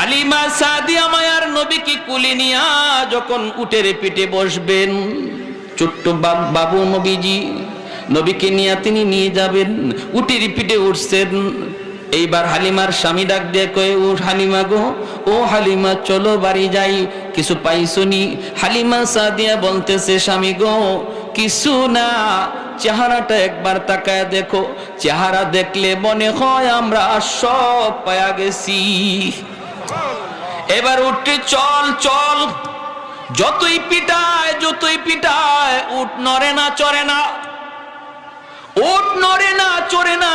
হালিমা সাদিয়া মায়ার নবীকে কুলে নিয়া যখন উটের পিঠে বসবেন, ছোট্ট বাব- নবীজি, নবীকে নিয়ে তিনি নিয়ে যাবেন, উটের পিঠে উঠছেন। এইবার হালিমার স্বামী ডাক দিয়ে কয়ে, ও হালিমা গো, ও হালিমা, চলো বাড়ি যাই। কিছু পাইছনি হালিমা সাদিয়া বলতেছে, স্বামী গো, কিছু না। চেহারাটা একবার তাকায় দেখো। চেহারা দেখলে মনে হয় আমরা সব পায়া গেছি। এবার উঠতে চল চল। যতই পিটায় যতই পিটায়, উঠ নরে না, চড়ে না। উঠ নড়ে না, চড়ে না।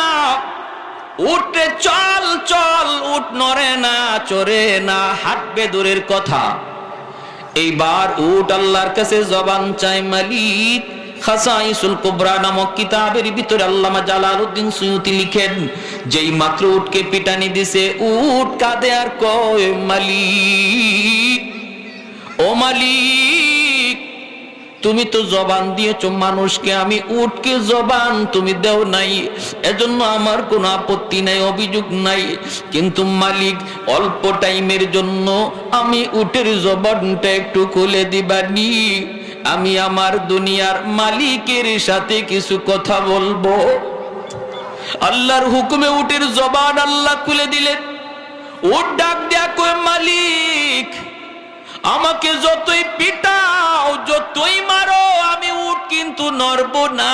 উঠতে চল চল, উঠ নড়ে না, চড়ে না। হাঁটবে দূরের কথা। এইবার উঠ, আল্লাহর কাছে জবান চাই মালিক। খাসাইসুল কুবরা নামক কিতাবের ভিতরে আল্লামা জালালউদ্দিন সুয়ুতি লিখেন, যেই মাত্র উটকে পিটানি দিছে, উট কাঁদে আর কয়, মালিক, ও মালিক, তুমি তো জবান দিয়েছ মানুষকে, আমি উটকে জবান তুমি দেও নাই, এজন্য আমার কোনো আপত্তি নাই, অভিযোগ নাই। কিন্তু মালিক, অল্প টাইমের জন্য আমি উটের জবানটা একটু খুলে দিবানি। আমি আমার দুনিয়ার মালিকের সাথে কিছু কথা বলব। আল্লাহর হুকুমে উটের জবান আল্লাহ খুলে দিলেন। উট ডাক কয়, মালিক, আমাকে যতই পিটাও, যতই মারো, আমি উঠ কিন্তু নড়বো না,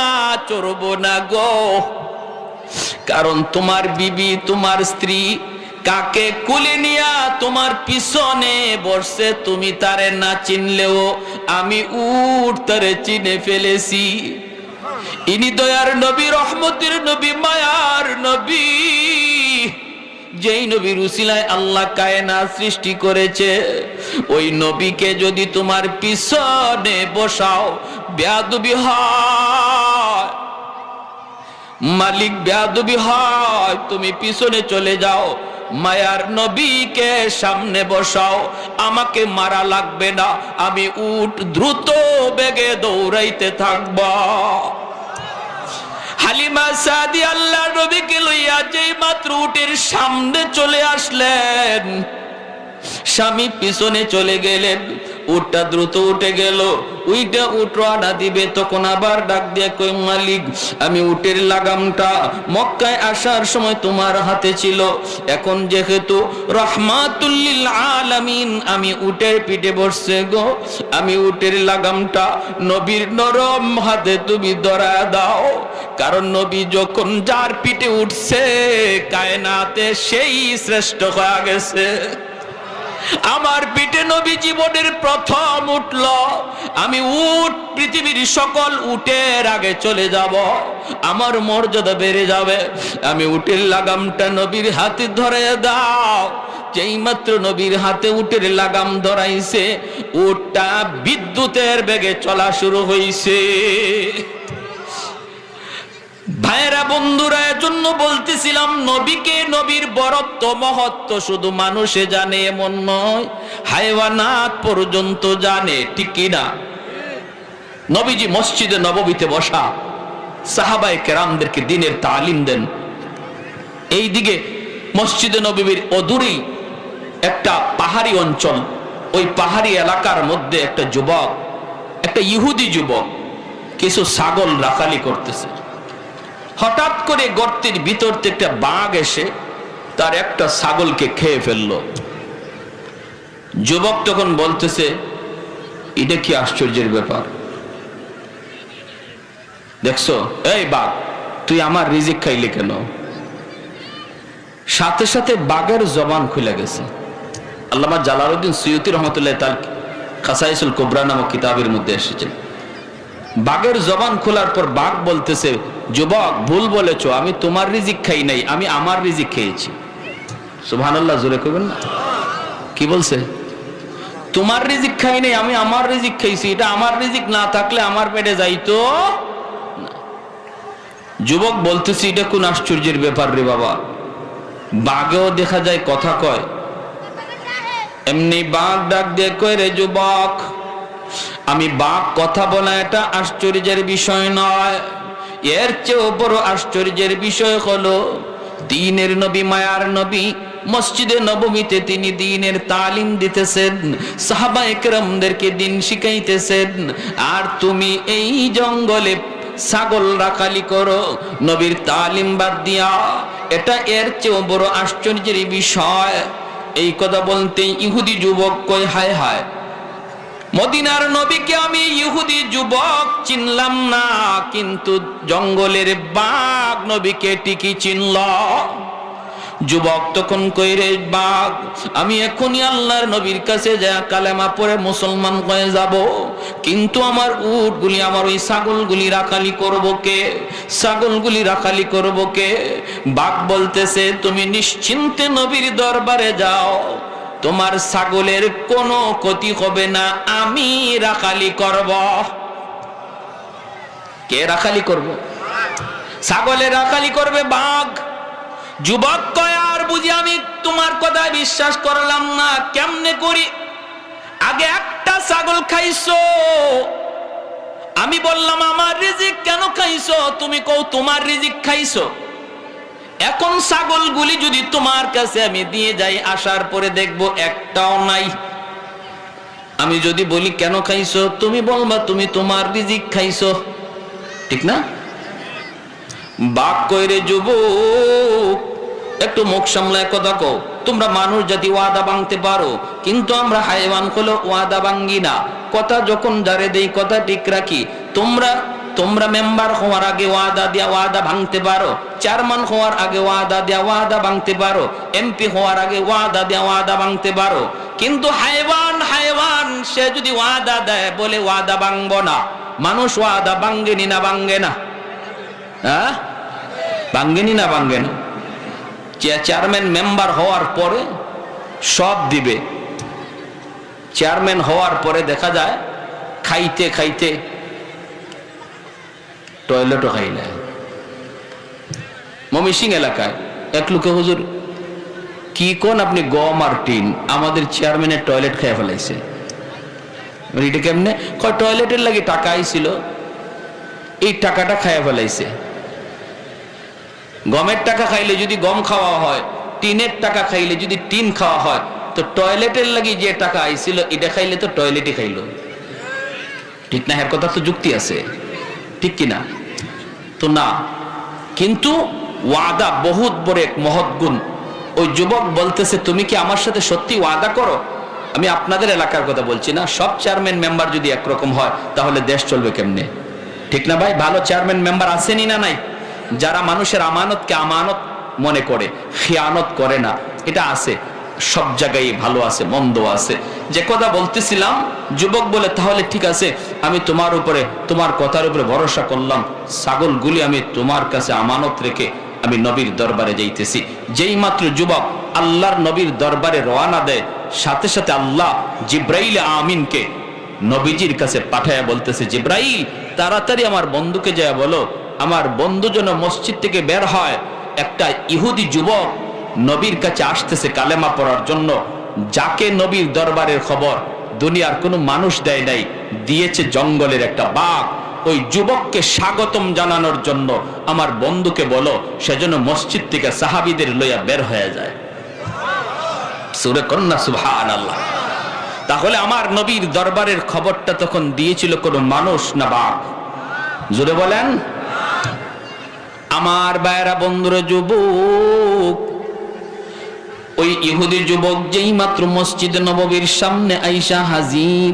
চড়বো না গো। কারণ তোমার বিবি, তোমার স্ত্রী কাকে কুলে নিয়া তোমার পিছনে বসছে তুমি তারে না চিনলেও? আমি উঠ তারে চিনে ফেলেছি। ইনি দয়ার নবী, রহমতের নবী, মায়ার নবী। যেই নবীর উসিলায় আল্লাহ কায়না সৃষ্টি করেছে, ওই নবীকে যদি তোমার পিছনে বসাও, বেয়াদবি হয়। মালিক বেয়াদবি হয়, তুমি পিছনে চলে যাও। মায়ার নবীকে সামনে বসাও, আমাকে মারা লাগবে না, আমি উঠ দ্রুত বেগে দৌড়াইতে থাকব। হালিমা সাদি আল্লাহ নবীকে লইয়া মাত্র সামনে চলে আসলেন, স্বামী পিছনে চলে গেলেন। উটটা দ্রুত উঠে গেল। উইটা উঠ রানা দিবে, তখন আবার ডাক দিয়ে কই মালিক, আমি উটের লাগামটা মক্কায় আসার সময় তোমার হাতে ছিল। এখন যেহেতু রহমাতুল্লিল আলামিন, আমি উটের পিঠে বসছে গো। আমি উটের লাগামটা নবীর নরম হাতে তুমি ধরা দাও। কারণ নবী যখন যার পিঠে উঠছে, কায়নাতে সেই শ্রেষ্ঠ হয়ে গেছে। আমার পিঠে নবী জীবনের প্রথম উঠল। আমি উঠ, পৃথিবীর সকল উটের আগে চলে যাব। আমার মর্যাদা বেড়ে যাবে। আমি উটের লাগামটা নবীর হাতে ধরে দাও। যেই মাত্র নবীর হাতে উটের লাগাম ধরাইছে, উটটা বিদ্যুতের বেগে চলা শুরু হইছে। ভাইরা বন্ধুরা, এজন্য বলতেছিলাম, নবীকে নবীর বরত্ব, মহত্ব শুধু মানুষে জানে, এমন নয় হাইওয়ানাত পর্যন্ত জানে, ঠিক কিনা নবীজি মসজিদে নববীতে বসা সাহাবাই কেরামদেরকে দিনের তালিম দেন। এই দিকে মসজিদে নবীর অদূরেই একটা পাহাড়ি অঞ্চল, ওই পাহাড়ি এলাকার মধ্যে একটা যুবক, একটা ইহুদি যুবক, কিছু ছাগল রাখালি করতেছে। হঠাৎ করে গর্তের ভিতর থেকে একটা বাঘ এসে তার একটা ছাগলকে খেয়ে ফেলল। যুবক তখন বলতেছে, এটা কি আশ্চর্যের ব্যাপার? দেখছ, এই বাঘ, তুই আমার রিজিক খাইলি কেন? সাথে সাথে বাঘের জবান খুলে গেছে। আল্লামা জালালউদ্দিন সৈয়দি রহমতুল্লাহ তার খাসাইসুল কোবরা নামক কিতাবের মধ্যে এসেছেন বাঘের জবান খোলার পর বাঘ বলতেছে যুবক, ভুল বলেছ, আমি তোমার রিজিক খাই নাই, আমি আমার রিজিক খেয়েছি। সুবহানাল্লাহ, জোরে কইবেন না? কি বলছে? তোমার রিজিক খাই নাই, আমি আমার রিজিক খাইছি, এটা আমার রিজিক না থাকলে আমার পেটে যাইতো। যুবক, বলতেছি, এটা কোন আশ্চর্যের ব্যাপার রে বাবা? বাঘেও দেখা যায়, কথা কয়। এমনি বাঘ ডাক দিয়ে কয়, রে যুবক, আমি বাঘ কথা বলা এটা আশ্চর্যের বিষয় নয়। এর চেয়েও বড় আশ্চর্যের বিষয় হলো, দিনের নবী, মায়ার নবী, মসজিদে নবমীতে তিনি দিনের তালিম দিতেছেন, সাহাবা একরমদেরকে দিন শিখাইতেছেন, আর তুমি এই জঙ্গলে ছাগল রাখালি করো, নবীর তালিম বাদ দিয়া। এটা এর চেয়েও বড় আশ্চর্যের বিষয়। এই কথা বলতে ইহুদি যুবক কই হায় হায় মদিনার নবীকে আমি ইহুদি যুবক চিনলাম না, কিন্তু জঙ্গলের বাঘ নবীকে টিকি চিনল। যুবক তখন কইরে বাঘ, আমি এখনই আল্লাহর নবীর কাছে যা কালেমা পরে মুসলমান হয়ে যাব, কিন্তু আমার উটগুলি, আমার ওই ছাগলগুলি রাখালি করব কে? ছাগলগুলি রাখালি করব কে? বাঘ বলতেছে, তুমি নিশ্চিন্তে নবীর দরবারে যাও। তোমার ছাগলের কোনো ক্ষতি হবে না, আমি রাখালি করব। কে রাখালি করব? ছাগলে রাখালি করবে বাঘ। যুবক কয়, আর বুঝি আমি তোমার কথা বিশ্বাস করলাম না, কেমনে করি? আগে একটা ছাগল খাইছো। আমি বললাম, আমার রিজিক কেন খাইছো? তুমি কও, তোমার রিজিক খাইছো? এখন ছাগলগুলি যদি তোমার কাছে আমি দিয়ে যাই, আসার পরে দেখব একটাও নাই। আমি যদি বলি, কেন খাইছো? তুমি বলবা, তুমি তোমার রিজিক খাইছো। ঠিক না? বাক কইরে যুবক, একটু মুখ সামলায় কথা কও। তোমরা মানুষ জাতি ওয়াদা ভাঙতে পারো, কিন্তু আমরা হাইওয়ান হলো ওয়াদা ভাঙ্গি না। কথা যখন যারে দেই, কথা ঠিক রাখি। তোমরা তোমরা মেম্বার হওয়ার আগে ওয়াদা দিয়া ওয়াদা ভাঙতে পারো। চেয়ারম্যান হওয়ার আগে ওয়াদা দিয়া ওয়াদা ভাঙতে পারো। এমপি হওয়ার আগে ওয়াদা দিয়া ওয়াদা ভাঙতে পারো। কিন্তু হাইওয়ান হাইওয়ান সে যদি ওয়াদা দেয়, বলে ওয়াদা ভাঙবো না। মানুষ ওয়াদা ভাঙ্গেনি না ভাঙ্গে না? হ্যাঁ? ভাঙ্গেনি না ভাঙ্গে না? চেয়ারম্যান মেম্বার হওয়ার পরে সব দিবে। চেয়ারম্যান হওয়ার পরে দেখা যায়, খাইতে খাইতে টয়লেটও খাই না মমিসিং এলাকায় এক লোকে, হুজুর, কি কোন আপনি গম আর টিন আমাদের চেয়ারম্যানের টয়লেট খেয়ে ফেলাইছে। এটা কেমনে? কয়, টয়লেটের লাগে টাকা আইছিল। এই টাকাটা খাইয়া ফেলাইছে। গমের টাকা খাইলে যদি গম খাওয়া হয়, টিনের টাকা খাইলে যদি টিন খাওয়া হয়, তো টয়লেটের লাগি যে টাকা আইছিল, এটা খাইলে তো টয়লেটই খাইলো। ঠিক না এর কথা তো যুক্তি আছে। ঠিক কি না তো না। কিন্তু ওয়াদা বহুত বড় এক মহৎ গুণ। ওই যুবক বলতেছে, তুমি কি আমার সাথে সত্যি ওয়াদা করো? আমি আপনাদের এলাকার কথা বলছি না। সব চেয়ারম্যান মেম্বার যদি একরকম হয়, তাহলে দেশ চলবে কেমনে? ঠিক না ভাই? ভালো চেয়ারম্যান মেম্বার আসেনি না নাই? যারা মানুষের আমানতকে আমানত মনে করে, খেয়ানত করে না। এটা আছে। সব জায়গায় ভালো আছে মন্দ আছে। যে কথা বলতেছিলাম, যুবক বলে, তাহলে ঠিক আছে, আমি তোমার উপরে, তোমার কথার উপরে ভরসা করলাম। ছাগলগুলি আমি তোমার কাছে আমানত রেখে আমি নবীর দরবারে যাইতেছি। যেই মাত্র যুবক আল্লাহর নবীর দরবারে রওয়ানা দেয়, সাথে সাথে আল্লাহ জিব্রাইল আমিনকে নবীজির কাছে পাঠায়া বলতেছে, জিব্রাইল, তাড়াতাড়ি আমার বন্ধুকে যায় বলো। আমার বন্ধু যেন মসজিদ থেকে বের হয়। একটা ইহুদি যুবক নবীর কাছে আসতেছে কালেমা পড়ার জন্য। যাকে নবীর দরবারের খবর দুনিয়ার কোনো মানুষ দেয় নাই, দিয়েছে জঙ্গলের একটা বাঘ। ওই যুবককে স্বাগতম জানানোর জন্য আমার বন্ধুকে বলো সেজন্য মসজিদ থেকে সাহাবিদের লইয়া বের হয়ে যায়। সুরে কন্যা সুবহান আল্লাহ তাহলে আমার নবীর দরবারের খবরটা তখন দিয়েছিল কোনো মানুষ না বাঘ? জুড়ে বলেন। আমার বায়রা বন্ধুরা, যুবক ওই ইহুদি যুবক যেই মাত্র মসজিদ নববীর সামনে আইসা হাজির।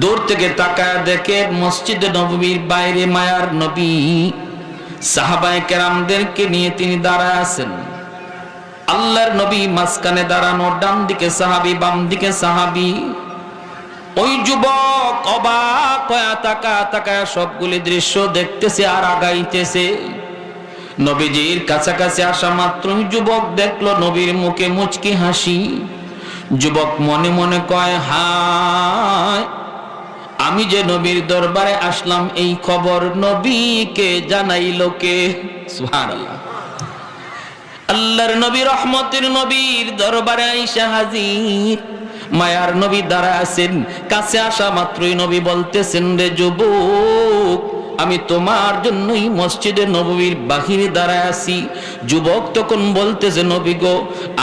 দূর থেকে তাকায় দেখে মসজিদ নববীর বাইরে মায়ার নবী। সাহাবায়ে কেরামদেরকে নিয়ে তিনি দাঁড়ায় আছেন। আল্লাহর নবী মাঝখানে দাঁড়ানো ডান দিকে সাহাবি বাম দিকে সাহাবি। ওই যুবক অবাক তাকা তাকা সবগুলি দৃশ্য দেখতেছে আর আগাইতেছে। নবীজির কাছাকাছি আসা মাত্রই যুবক দেখল নবীর মুখে মুচকি হাসি। যুবক মনে মনে কয়, হায়, আমি যে নবীর দরবারে আসলাম, এই খবর নবীকে জানাইল কে? সুবহানাল্লাহ। আল্লাহর নবী, রহমতের নবীর দরবারে আইসা হাজির। মায়ার নবী দ্বারা আছেন, কাছে আসা মাত্রই নবী বলতেছেন, রে যুবক আমি তোমার জন্যই মসজিদে নবীর বাহিরে দাঁড়ায় আছি। যুবক তখন বলতেছে, নবী গো,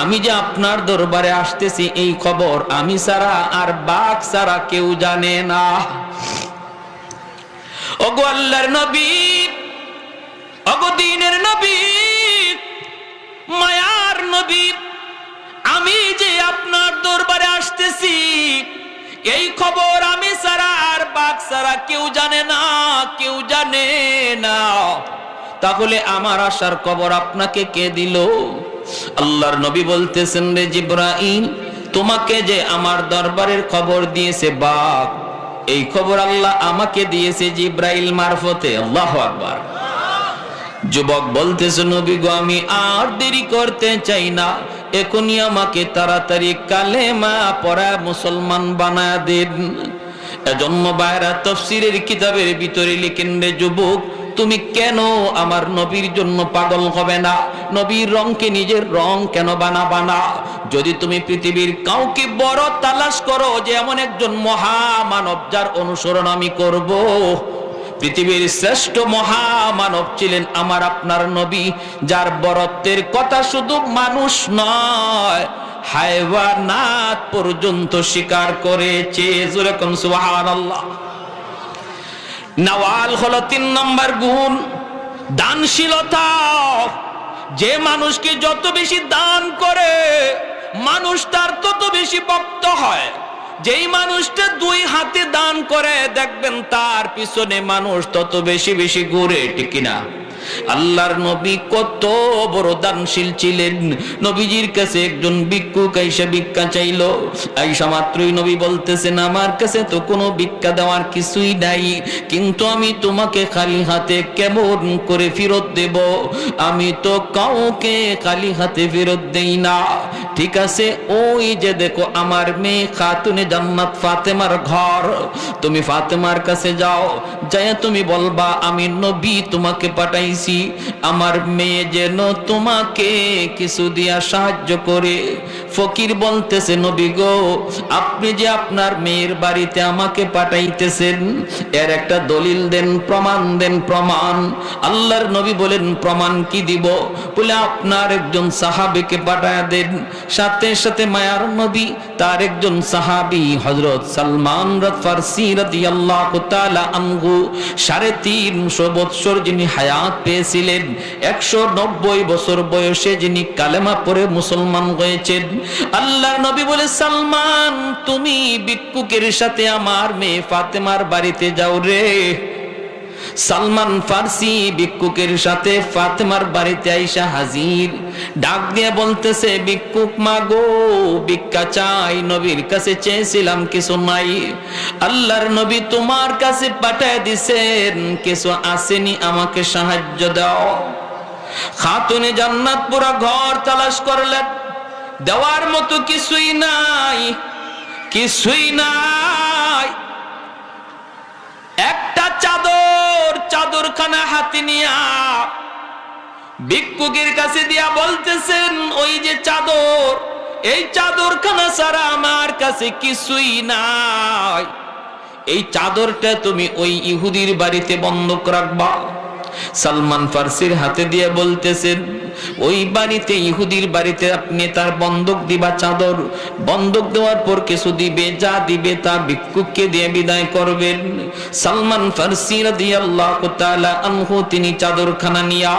আমি যে আপনার দরবারে আসতেছি, এই খবর আমি সারা আর বাঘ সারা কেউ জানে না। ওগো আল্লাহর নবী, ওগো দিনের নবী, মায়ার নবী, আমি যে আপনার দরবারে আসতেছি এই খবর আমি সারা আর বাক সারা কেউ জানে না, কেউ জানে না। তাহলে আমার আসার খবর আপনাকে কে দিল? আল্লাহর নবী বলতেছেন রে জিব্রাইল, তোমাকে যে আমার দরবারের খবর দিয়েছে বাঘ, এই খবর আল্লাহ আমাকে দিয়েছে জিব্রাইল মারফতে। আল্লাহ আকবার। যুবক বলতেছে, নবী গো, আমি আর দেরি করতে চাই না। এখনই আমাকে তাড়াতাড়ি কালেমা পড়া মুসলমান বানা দেন। এজন্য বাইরা তফসিরের কিতাবের ভিতরে লিখেন, রে যুবক, তুমি কেন আমার নবীর জন্য পাগল হবে না? নবীর রংকে নিজের রং কেন বানা বানা যদি তুমি পৃথিবীর কাউকে বড় তালাশ করো যে এমন একজন মহামানব যার অনুসরণ আমি করব পৃথিবীর শ্রেষ্ঠ মহামানব ছিলেন আমার আপনার নবী, যার বরত্বের কথা শুধু মানুষ নয়, হায়ওয়ানাত পর্যন্ত স্বীকার করেছে। যেরকম সুবহানাল্লাহ। নওয়াল হলো তিন নম্বর গুণ, দানশীলতা। যে মানুষকে যত বেশি দান করে, মানুষ তার তত বেশি ভক্ত হয়। যেই মানুষটা দুই হাতে দান করে, দেখবেন তার পিছনে মানুষ তত বেশি বেশি ঘুরে, ঠিক না আল্লাহর নবী কত বড় দানশীল ছিলেন। নবীজির কাছে একজন ভিক্ষুক আইসা ভিক্ষা চাইলো। আইসা মাত্রই নবী বলতেছেন, আমার কাছে তো কোনো ভিক্ষা দেওয়ার কিছুই নাই, কিন্তু আমি তোমাকে খালি হাতে কেমন করে ফেরত দেব? আমি তো কাউকে খালি হাতে ফেরত দেই না। ঠিক আছে, ওই যে দেখো আমার মেয়ে খাতুনে জান্নাত ফাতেমার ঘর। তুমি ফাতেমার কাছে যাও যায় তুমি বলবা, আমি নবী তোমাকে পাঠাইছি। আমার মেয়ে যেন তোমাকে কিছু দিয়া সাহায্য করে। ফকির বলতেছে, নবী গো, আপনি যে আপনার মেয়ের বাড়িতে আমাকে পাঠাইতেছেন, এর একটা দলিল দেন, প্রমাণ দেন, প্রমাণ। আল্লাহর নবী বলেন, প্রমাণ কি দিব? বলে, আপনার একজন সাহাবিকে পাঠায় দেন। সাথে সাথে মায়ার নবী, তার একজন সাহাবি হজরত সালমান ফার্সি রাদিয়াল্লাহু তাআলা আনহু, সাড়ে তিনশো বৎসর যিনি হায়াত পেয়েছিলেন একশো নব্বই বছর বয়সে যিনি কালেমা পরে মুসলমান হয়েছেন আল্লাহ নবী বলে, সালমান, তুমি বিক্ষুকের সাথে আমার মেয়ে ফাতেমার বাড়িতে যাও রে। সালমান ফার্সি ভিক্ষুকের সাথে ফাতেমার বাড়িতে আইসা হাজির। ডাক দিয়ে বলতেছে, ভিক্ষুক মাগো ভিক্ষা চাই, নবীর কাছে চেয়েছিলাম কিছু নাই। আল্লাহর নবী তোমার কাছে পাঠায় দিছেন, কিছু আসেনি, আমাকে সাহায্য দাও। খাতুনে জান্নাত পুরা ঘর তালাশ করলেন। দেওয়ার মতো কিছুই নাই কিছুই নাই। একটা চাদর, চাদরখানা হাতে নিয়া ভিক্ষুকের কাছে দিয়া বলতেছেন, ওই যে চাদর, এই চাদরখানা ছাড়া আমার কাছে কিছুই নাই। এই চাদরটা তুমি ওই ইহুদির বাড়িতে বন্ধক রাখবা। সালমান ফার্সির হাতে দিয়ে বলতেছেন, ওই বাড়িতে, ইহুদির বাড়িতে আপনি তার বন্ধক দিবা চাদর। বন্ধক দেওয়ার পর কিছু দিবে, যা দিবে তা ভিক্ষুককে দিয়ে বিদায় করবেন। সালমান ফার্সি রাদিয়াল্লাহু তাআলা আনহু, তিনি চাদরখানা নিয়া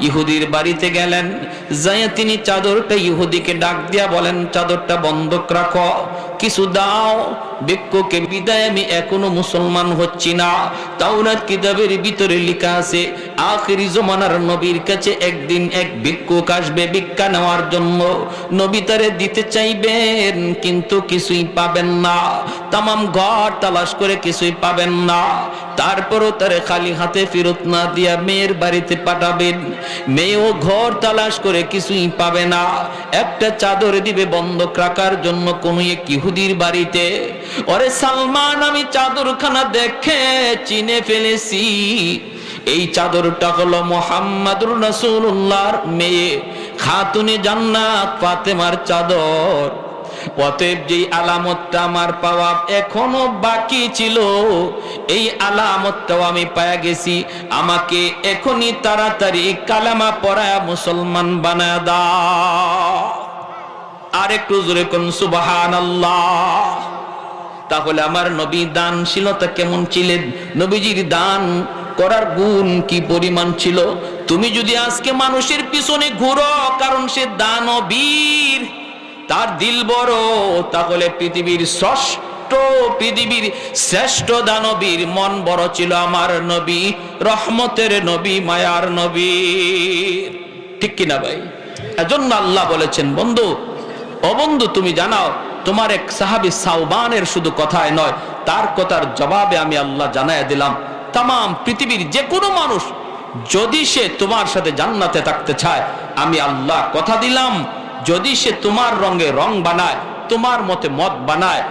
ইহুদির বাড়িতে গেলেন। যাইয়া তিনি চাদরটা ইহুদিকে ডাক দিয়া বলেন, চাদরটা বন্ধক রাখো। কিছু দাও। বিক্ষোকে বিদায় আমি এখনও মুসলমান হচ্ছি না। তাওরাত কিতাবের ভিতরে লেখা আছে আখিরি জমানার নবীর কাছে একদিন এক ভিক্ষুক আসবে ভিক্ষা নেওয়ার জন্য। নবী তারে দিতে চাইবেন, কিন্তু কিছুই পাবেন না। তামাম ঘর তালাশ করে কিছুই পাবেন না। তারপরও তারে খালি হাতে ফেরত না দিয়া মেয়ের বাড়িতে পাঠাবেন। মেয়েও ঘর তালাশ করে কিছুই পাবে না। একটা চাদর দিবে বন্ধক রাখার জন্য কোন এক ইহুদির বাড়িতে। ওরে সালমান, আমি চাদরখানা দেখে চিনে ফেলেছি। এই চাদরটা হলো মোহাম্মদুর রাসূলুল্লাহর মেয়ে খাতুনে জান্নাত ফাতেমার চাদর। অতএব যেই আলামতটা আমার পাওয়া এখনও বাকি ছিল, এই আলামতটাও আমি পায়া গেছি। আমাকে এখনই তাড়াতাড়ি কালামা পড়ায় মুসলমান বানা দাও। আর একটু জোরে কোন সুবাহান তাহলে আমার নবী দানশীলতা কেমন ছিলেন? নবীজির দান করার গুণ কি পরিমাণ ছিল? তুমি যদি আজকে মানুষের পিছনে ঘুরো, কারণ সে দানবীর, তার দিল বড়, তাহলে পৃথিবীর ষষ্ঠ পৃথিবীর শ্রেষ্ঠ দানবীর মন বড় ছিল আমার নবী, রহমতের নবী, মায়ার নবী। ঠিক কিনা ভাই? এজন্য আল্লাহ বলেছেন, বন্ধু, ও বন্ধু, তুমি জানাও, তোমার এক সাহাবি সাউবানের শুধু কথায় নয়, তার কথার জবাবে আমি আল্লাহ জানাই দিলাম। তাম পৃথিবীর যে কোনো মানুষ, যদি সে তোমার সাথে জান্নাতে থাকতে চায়, আমি আল্লাহ কথা দিলাম, যদি সে তোমার রঙে রং বানায়, তোমার মতে মত বানায়,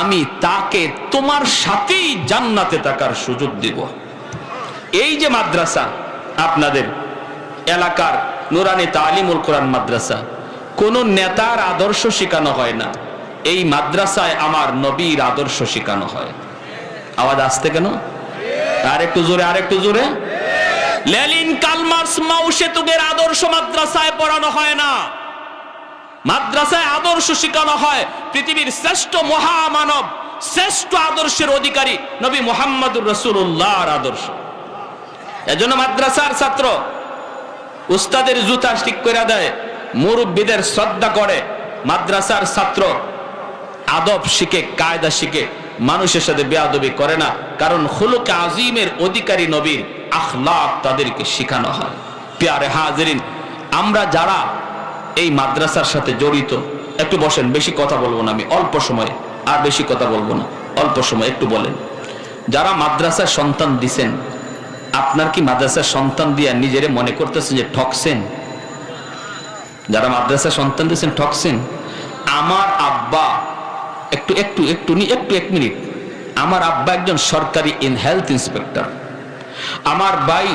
আমি তাকে তোমার সাথেই জান্নাতে থাকার সুযোগ দিব। এই যে মাদ্রাসা, আপনাদের এলাকার নুরানি তালিমুল কোরআন মাদ্রাসা, কোন নেতার আদর্শ শেখানো হয় না। এই মাদ্রাসায় আমার নবীর আদর্শ শেখানো হয়। আওয়াজ আসতে কেন? আর একটু জোরে আর একটু জোরে। লেলিন কালমার্স মাউসেতুগের আদর্শ মাদ্রাসায় পড়ানো হয় না। মাদ্রাসায় আদর্শ শেখানো হয় পৃথিবীর শ্রেষ্ঠ মহামানব, শ্রেষ্ঠ আদর্শের অধিকারী নবী মোহাম্মদুর রসুল্লাহর আদর্শ। এজন্য মাদ্রাসার ছাত্র উস্তাদের জুতা ঠিক করে দেয়, মুরব্বীদের শ্রদ্ধা করে মাদ্রাসার ছাত্র আদব শিখে, কায়দা শিখে মানুষের সাথে বেয়াদবি করে না, কারণ হুলুকে আজিমের অধিকারী নবীর আখলাক তাদেরকে শেখানো হয়। পেয়ারে হাজরিন, আমরা যারা এই মাদ্রাসার সাথে জড়িত, একটু বসেন, বেশি কথা বলব না আমি, অল্প সময়ে, আর বেশি কথা বলব না, অল্প সময় একটু বলেন। যারা মাদ্রাসার সন্তান দিছেন, আপনার কি মাদ্রাসার সন্তান দিয়া নিজেরে মনে করতেছেন যে ঠকছেন? যারা মাদ্রাসা সন্তান দিয়েছেন ঠকছেন। আমার আব্বা একটু একটু একটু নি, একটু এক মিনিট। আমার আব্বা একজন সরকারি ইন হেলথ ইন্সপেক্টর আমার ভাই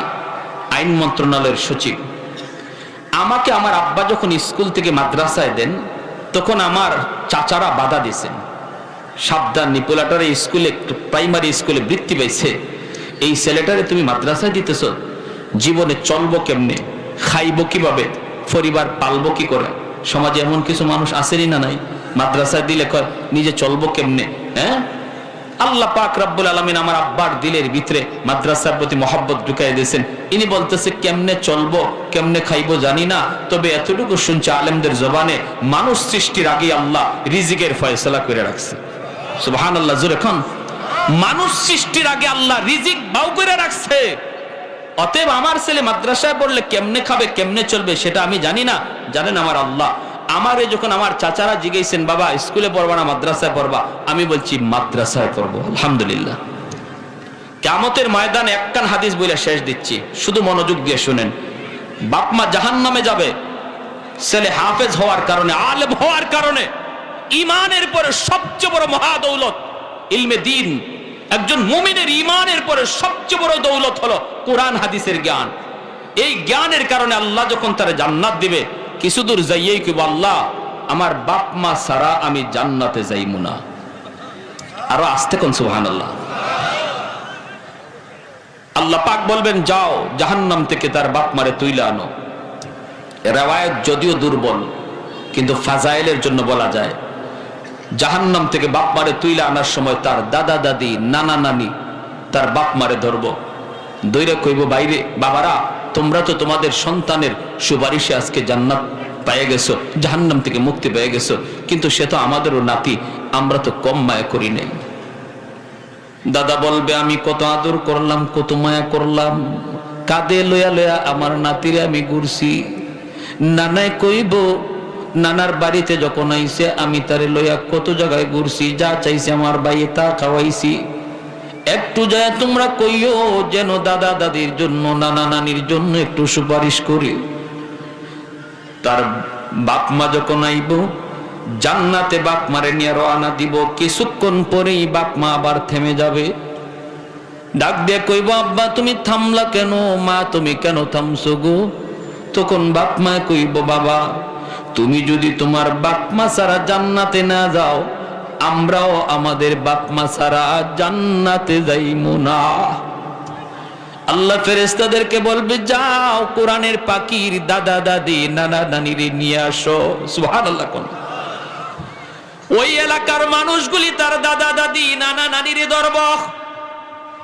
আইন মন্ত্রণালয়ের সচিব। আমাকে আমার আব্বা যখন স্কুল থেকে মাদ্রাসায় দেন, তখন আমার চাচারা বাধা দিয়েছেন। সাবধান, নিপোলাটারে স্কুলে, প্রাইমারি স্কুলে বৃত্তি পাইছে। এই ছেলেটারে তুমি মাদ্রাসায় দিতেছ? জীবনে চলবো কেমনে? খাইবো কীভাবে? পরিবার পালবো কি করে? সমাজে এমন কিছু মানুষ আসেনি না নাই? মাদ্রাসায় দিলে নিজে চলবো কেমনে? হ্যাঁ? আল্লাহ পাক রাব্বুল আলামিন আমার আব্বার দিলের ভিতরে মাদ্রাসার প্রতি মহব্বত ঢুকাই দিয়েছেন। ইনি বলতেছে, কেমনে চলবো, কেমনে খাইবো জানি না, তবে এতটুকু শুনছে আলেমদের জবানে, মানুষ সৃষ্টির আগে আল্লাহ রিজিকের ফয়সলা করে রাখছে। সুবহান আল্লাহ জোরে খান মানুষ সৃষ্টির আগে আল্লাহ রিজিক বাউ করে রাখছে। অতএব আমার ছেলে মাদ্রাসায় পড়লে কেমনে খাবে, কেমনে চলবে, সেটা আমি জানি না। জানেন আমার আল্লাহ আমারে যখন আমার চাচারা জিজ্ঞেসেন, বাবা, স্কুলে পড়বা না, মাদ্রাসায় পড়বা? আমি বলছি, মাদ্রাসায় পড়ব, আলহামদুলিল্লাহ। কেমতের ময়দান একখান হাদিস বলে শেষ দিচ্ছি, শুধু মনোযোগ দিয়ে শুনেন। বাপমা জাহান নামে যাবে, ছেলে হাফেজ হওয়ার কারণে, আলেম হওয়ার কারণে ইমানের পরে সবচেয়ে বড় মহাদৌলত ইলমে দিন। একজন মুমিনের ইমানের পরে সবচেয়ে বড় দৌলত হলো কোরআন, হাদিসের জ্ঞান। এই জ্ঞানের কারণে আল্লাহ যখন তারা জান্নাত দিবে কিছু দূর যাইয়েই কিব আল্লাহ, আমার বাপ মা সারা আমি জান্নাতে যাইমু না। আরও আসতে কোন সুহান আল্লাহ আল্লাহ পাক বলবেন, যাও, জাহান্নাম থেকে তার বাপ মারে তুইলে আনো। রেওয়ায়ত যদিও দুর্বল, কিন্তু ফাজাইলের জন্য বলা যায়, জাহান্নাম থেকে বাপ মারে তুইলে আনার সময় তার দাদা, দাদি, নানা, নানি তার বাপ মারে ধরব। দৈরে কইব, বাইরে, বাবারা তোমরা তো তোমাদের সন্তানের সুপারিশে আজকে জান্নাত পেয়ে গেছো, জাহান্নাম থেকে মুক্তি পেয়ে গেছো, কিন্তু সে তো আমাদেরও নাতি, আমরা তো কম মায়া করি নাই। দাদা বলবে, আমি কত আদর করলাম, কত মায়া করলাম, কাঁদে লয়া লয়া আমার নাতিরে আমি ঘুরছি। নানায় কইব, নানার বাড়িতে যখন আইছে, আমি তারে লইয়া কত জায়গায় ঘুরছি, যা চাইছে আমার বাইয়ে তা খাওয়াইছি। একটু যায় তোমরা কইও যেন দাদা দাদির জন্য, নানা নানির জন্য একটু সুপারিশ করি। তার বাপ মা যখন আইব, জান্নাতে বাপ মারে নিয়ে রওনা দিব, কিছুক্ষণ পরেই বাপ মা আবার থেমে যাবে। ডাক দিয়ে কইব, আব্বা, তুমি থামলা কেন? মা, তুমি কেন থামছো গো? তখন বাপ মা কইব, বাবা, তুমি যদি তোমার বাপমা ছাড়া জান্নাতে না যাও আমরাও আমাদের বাপমা ছাড়া জান্নাতে যাইমু না। আল্লাহ ফেরেস্তাদেরকে বলবে, যাও কোরআনের পাখির দাদা দাদি, নানা নানিরে নিয়ে আসো। সুহান আল্লাহ কোন। ওই এলাকার মানুষগুলি তার দাদা দাদি, নানা নানিরে ধরব।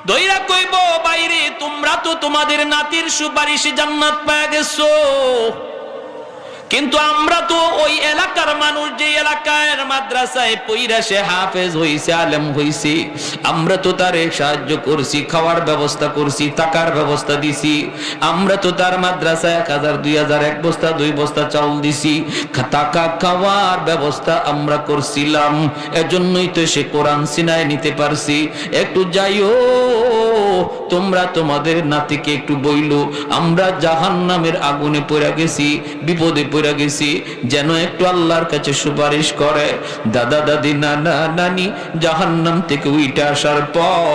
দইরা কইব, বাইরে তোমরা তো তোমাদের নাতির সুপারিশে জান্নাত পায় গেছো। কিন্তু আমরা তো ওই এলাকার মানুষ যে এলাকার মাদ্রাসায় পইরা সে হাফেজ হইছে, আলেম হইছে। আমরা তো তারে সাহায্য করছি, খাওয়ার ব্যবস্থা করছি টাকার ব্যবস্থা দিছি। আমরা তো তার মাদ্রাসায় এক হাজার, দুই হাজার, এক বস্তা, দুই বস্তা চাউল দিছি। টাকা খাওয়ার ব্যবস্থা আমরা করছিলাম। এজন্যই তো সে কোরআন সিনায় নিতে পারছি। একটু যাইও। তোমরা তোমাদের নাতিকে একটু বইলো, আমরা জাহান নামের আগুনে পড়ে গেছি, বিপদে পড়ে গেছি, যেন একটু আল্লাহর কাছে সুপারিশ করে। দাদা, দাদি, নানা, নানি জাহান নাম থেকে উইটা আসার পর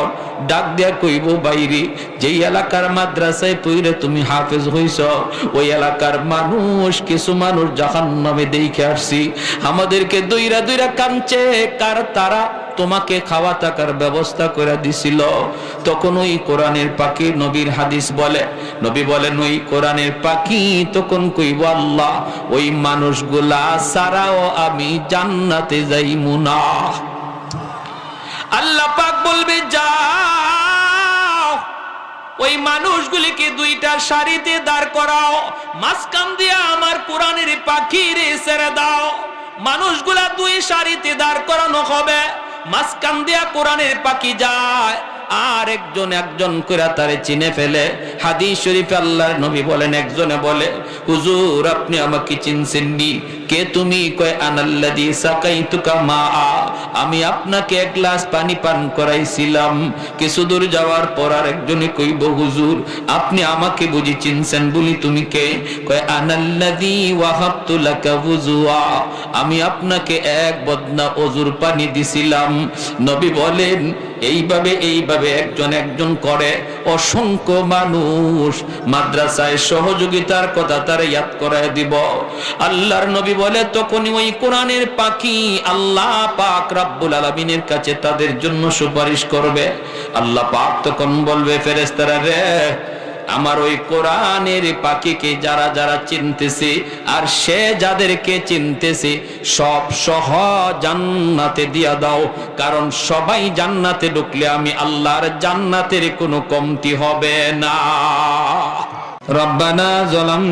ডাক দেয়া কইব, বাইরে, যেই এলাকার মাদ্রাসায় পইরে তুমি হাফেজ হইছ, ওই এলাকার মানুষ, কিছু মানুষ জাহান নামে দেখে আসছি। আমাদেরকে দইরা দইরা কাঞ্চে কার তারা তোমাকে খাওয়া থাকার ব্যবস্থা করে দিছিল। তখন ওই কোরআনের পাখি নবীর হাদিস বলে। নবী বলেন, ওই কোরআনের পাখি তখন কইব আল্লাহ, ওই মানুষগুলা সারাও আমি জান্নাতে যাইমু না। আল্লাহ পাক বলবে, যাও, ওই মানুষগুলিকে দুইটা সারিতে দাঁড় করাও, মাঝখান দিয়ে আমার কোরআনের পাখি রে ছেড়ে দাও। মানুষগুলা দুই সারিতে দাঁড় করানো হবে মাঝখান দিয়া কোরআনের পাখি যায়। আর একজন একজন করে তারে চিনে ফেলে। হাদিস শরীফে আল্লাহর নবী বলেন, একজনে বলে, হুজুর, আপনি আমাকে চিনছেননি। কে তুমি? কয় আনাল্লাদি সাকাইতুকা মা আমি আপনাকে এক গ্লাস পানি পান করাইছিলাম। কিছু দূর যাওয়ার পর আর একজনে কইব, হুজুর, আপনি আমাকে বুঝি চিনছেন বলি তুমি কে? কয় আনাল্লাদি ওয়াহাবতু লাকা বুজুয়া আমি আপনাকে এক বদনা অজুর পানি দিছিলাম। নবী বলেন এইভাবে এইভাবে একজন একজন করে। অসংখ্য মানুষ মাদ্রাসায় সহযোগিতার কথা তার ইয়াদ করায় দিব। আল্লাহর নবী বলে, তখনই ওই কোরআনের পাখি আল্লাহ পাক রাব্বুল আলমিনের কাছে তাদের জন্য সুপারিশ করবে। আল্লাহ পাক তখন বলবে ফেরেস্তারা রে আমার ওই কোরআনের পাখিকে যারা যারা চিনতেছে আর সে যাদেরকে চিনতেছে সব সহ জান্নাতে দিয়া দাও। কারণ সবাই জান্নাতে ঢুকলে আমি আল্লাহর জান্নাতের কোনো কমতি হবে না। রব্বানা জলাম